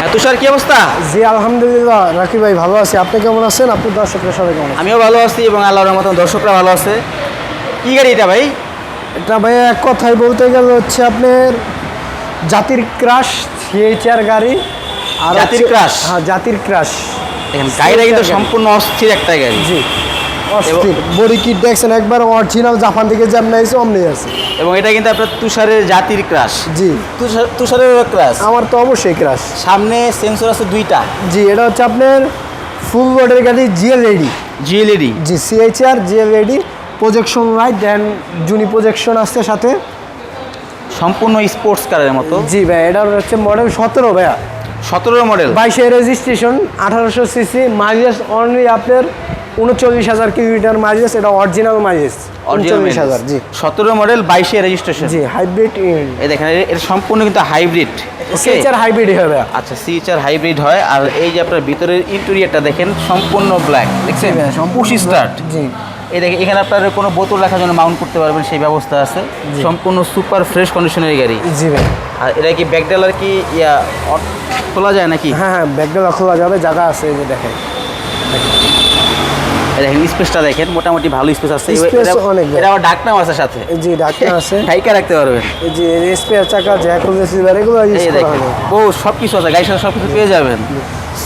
হ্যাঁ তুষার কি অবস্থা? জি আলহামদুলিল্লাহ। রাকি ভাই ভালো আছি। আপনি কেমন আছেন? আপনার দর্শকরা সবাই কেমন আমিও ভালো আছি এবং আল্লাহর মতন দর্শকরা ভালো আছে। কি গাড়ি এটা ভাই? এটা ভাই এক কথায় বলতে গেলে হচ্ছে আপনার জাতির ক্রাশ সিএইচআর গাড়ি আর জাতির crush? হ্যাঁ জাতির ক্রাশ। গাড়িটা কিন্তু সম্পূর্ণ অস্থির একটা গাড়ি। জি। বডি কিট দেখছেন? একবার অরিজিনাল জাপান থেকে যেমন আছে অমনি আছে। এবং এটা কিন্তু আপনার তুষারের জাতির ক্রাশ জি। তুষার তুষারের ক্রাশ আমার তো অবশ্যই ক্রাশ সামনে সেন্সর আছে দুইটা। জি এটা হচ্ছে আপনার ফুল বডির গাড়ি GL ready G LED G CHR GL ready projection light then জুনি প্রজেকশন আসছে সাথে। সম্পূর্ণ স্পোর্টস কারের মতো। জি ভাই এটা হচ্ছে মডেল সতেরো ভাইয়া। সতেরো মডেল বাইশে রেজিস্ট্রেশন আঠারোশো সিসি মাইলেজ অনলি আপনার উনচল্লিশ হাজার কিলোমিটার মাইলেজ এটা অরিজিনাল মাইলেজ উনচল্লিশ হাজার জি। সতেরো মডেল বাইশে রেজিস্ট্রেশন জি হাইব্রিড এই দেখেন এটা সম্পূর্ণ কিন্তু হাইব্রিড সিএইচআর হাইব্রিড হবে। আচ্ছা সিচার হাইব্রিড হয় আর এই যে আপনার ভিতরের ইন্টেরিয়রটা দেখেন সম্পূর্ণ ব্ল্যাক দেখছেন? সম্পূর্ণ স্টার্ট জি। এই দেখেন এখানে আপনার কোনো বোতল রাখার জন্য মাউন্ট করতে পারবেন সেই ব্যবস্থা আছে। সম্পূর্ণ সুপার ফ্রেশ কন্ডিশনের গাড়ি। জি ভাই। আর এটা কি ব্যাকডালার কি ইয়া খোলা যায় নাকি? হ্যাঁ হ্যাঁ ব্যাগগুলো খোলা যাবে জায়গা আছে এই যে দেখেন। দেখেন স্পেসটা দেখেন মোটামুটি ভালো স্পেস আছে। এটা- অনেক এটা আবার ডাকনাও আছে সাথে। এই যে ডাক্তার আছে। ঠাইকা রাখতে পারবেন। যে স্পেয়ার চাকা জ্যাকুল রিসিভার এগুলো ইউজ করা হবে। ও সব কিছু আছে গাড়ির সাথে সব কিছু পেয়ে যাবেন।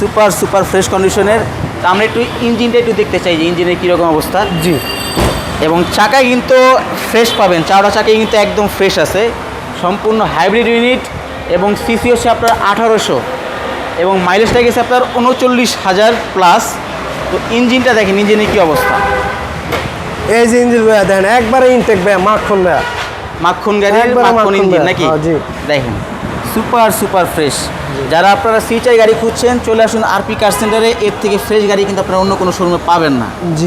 সুপার সুপার ফ্রেশ কন্ডিশনের তো আমরা একটু ইঞ্জিনটা একটু দেখতে চাই যে ইঞ্জিনের কীরকম অবস্থা। জি। এবং চাকা কিন্তু ফ্রেশ পাবেন চাওড়া চাকাই কিন্তু একদম ফ্রেশ আছে। সম্পূর্ণ হাইব্রিড ইউনিট এবং সিসি হচ্ছে আপনার আঠারোশো। এবং মাইলেজটা গেছে আপনার উনচল্লিশ হাজার প্লাস তো ইঞ্জিনটা দেখেন ইঞ্জিনের কী অবস্থা? এই যে ইঞ্জিন ভাইয়া দেখেন একবারে ইনটেক ভাইয়া মাখন ভাইয়া। মাখন একবারে মাখন ইঞ্জিন নাকি? হ্যাঁ। দেখেন সুপার সুপার ফ্রেশ যারা আপনারা সিচাই গাড়ি খুঁজছেন চলে আসুন আরপি কার সেন্টারে এর থেকে ফ্রেশ গাড়ি কিন্তু আপনারা অন্য কোনো শোরুমে পাবেন না। জি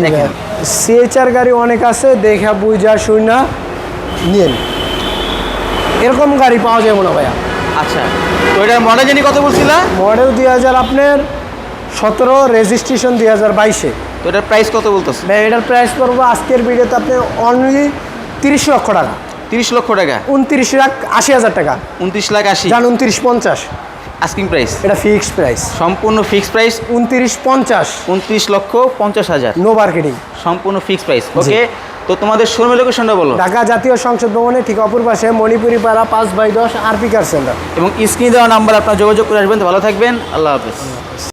সিএইচআর গাড়ি অনেক আছে দেখা বুঝা শুই না নিয়েন। এরকম গাড়ি পাওয়া যাবে না ভাইয়া। আচ্ছা তো এটার মডেল জানি কত বলছিলা? মডেল দুই হাজার আপনার সতেরো রেজিস্ট্রেশন দুই হাজার বাইশে। তো এটার প্রাইস কত বলতেছে? ভাই এটার প্রাইস পড়ব আজকের ভিডিওতে আপনি অনলি তিরিশ লক্ষ টাকা। তিরিশ লক্ষ টাকা? উনত্রিশ লাখ আশি হাজার টাকা। উনত্রিশ লাখ আশি? যান উনত্রিশ পঞ্চাশ। আস্কিং প্রাইস এটা ফিক্সড প্রাইস সম্পূর্ণ ফিক্সড প্রাইস উনত্রিশ পঞ্চাশ। উনত্রিশ লক্ষ পঞ্চাশ হাজার। নো মার্কেটিং সম্পূর্ণ ফিক্সড প্রাইস ওকে তো তোমাদের শোরুমের লোকেশনটা বলো। ঢাকা জাতীয় সংসদ ভবনে ঠিক অপর পাশে মণিপুরি পাড়া পাঁচ বাই দশ আরপি কার সেন্টার। এবং স্ক্রিনে দেওয়া নাম্বার আপনার যোগাযোগ করে আসবেন। ভালো থাকবেন। আল্লাহ হাফেজ।